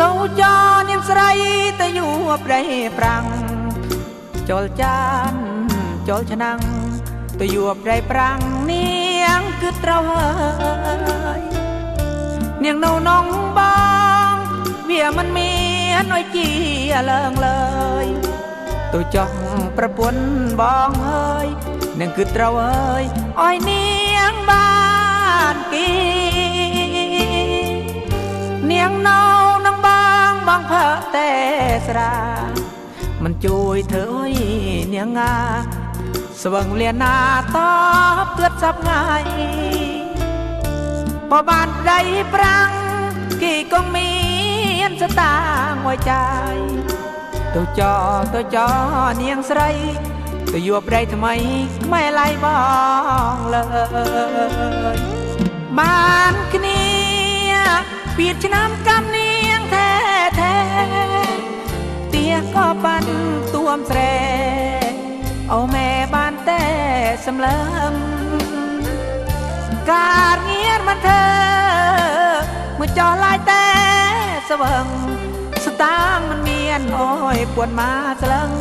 តោចោនាង ស្រីទៅយួរប្រៃប្រាំងចូលចានចូលឆ្នាំងទៅយួរប្រៃប្រាំងនាងគឺត្រូវហើយនាងនៅនងបងវាមិនមានអុយជាលើងលើយទៅចង់ប្រពន្ធបងហើយនាងគឺត្រូវហើយអោយនាងបានគីនាងនៅនឹងបងបងផើតែ ស្រា មិនជួយធ្វើអុយនាងងាស្វឹងលៀនណាតបទឿតសັບថ្ងៃបបានប្តីប្រាំងគេក៏មានស្តាងមួយចាយទៅចោទៅចោនាងស្រីទៅយកប្តីថ្មីខ្មែឡៃបងលើយបានគ្នា ពីរឆ្នាំកំនាងแท้ แท้เตียก็ปันตัวมแสรเอาแม่บ้านแต่สำเลิมการเงียนมันเธอเมื่อจอลายแต่สเวิงสตางค์มันเมียนโอ้ยปวดมาสลัง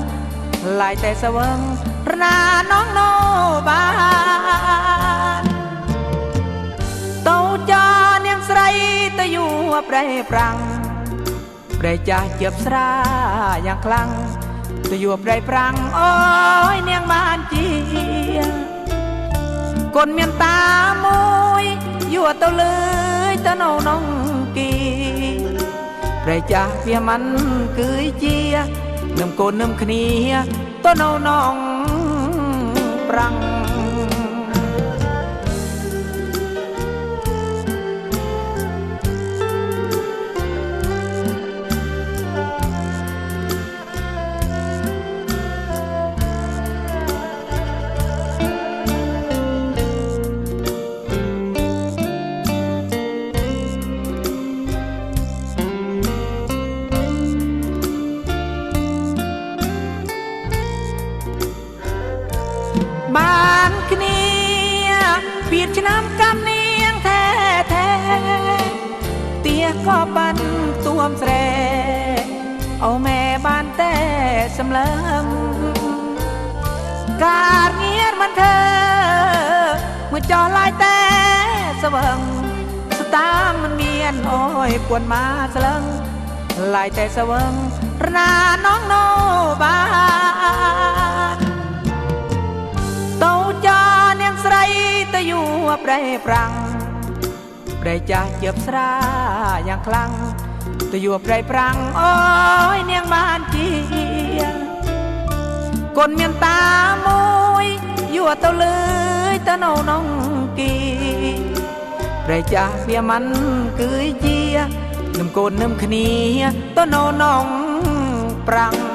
ลายแต่สเวิงรนาน้องโนบาน តោចានាងស្រីទៅយួរប្រេប្រាំង ប្រេចាស់ជាបស្រាយ៉ាងខ្លាំងទៅយួរប្រេប្រាំងអូយនាងបានជាកូនមានតាមួយយួរទៅលើយទៅនៅនងគីប្រេចាស់វាមិនគឺជានឹមកូននឹមគ្នាទៅនៅនងប្រាំង បានគ្នាពីឆ្នាំកំនាងแท้แท้เตียก็ปันตัวมแสรเอาแม่บ้านแต่สำเลิมการเงียนมันเธอเมื่อจอลายแต่สเวิงสตางค์มันเมี ប្រេប្រាំងប្រេចាស់ជាបស្រាយ៉ាងខ្លាំងទៅយួរប្រេប្រាំងអូយនាងបានជាកូនមានតាមួយយួរទៅលើយទៅនៅនងគីប្រេចាស់វាមិនគឺជានឹមកូននឹមគ្នាទៅនៅនងប្រាំង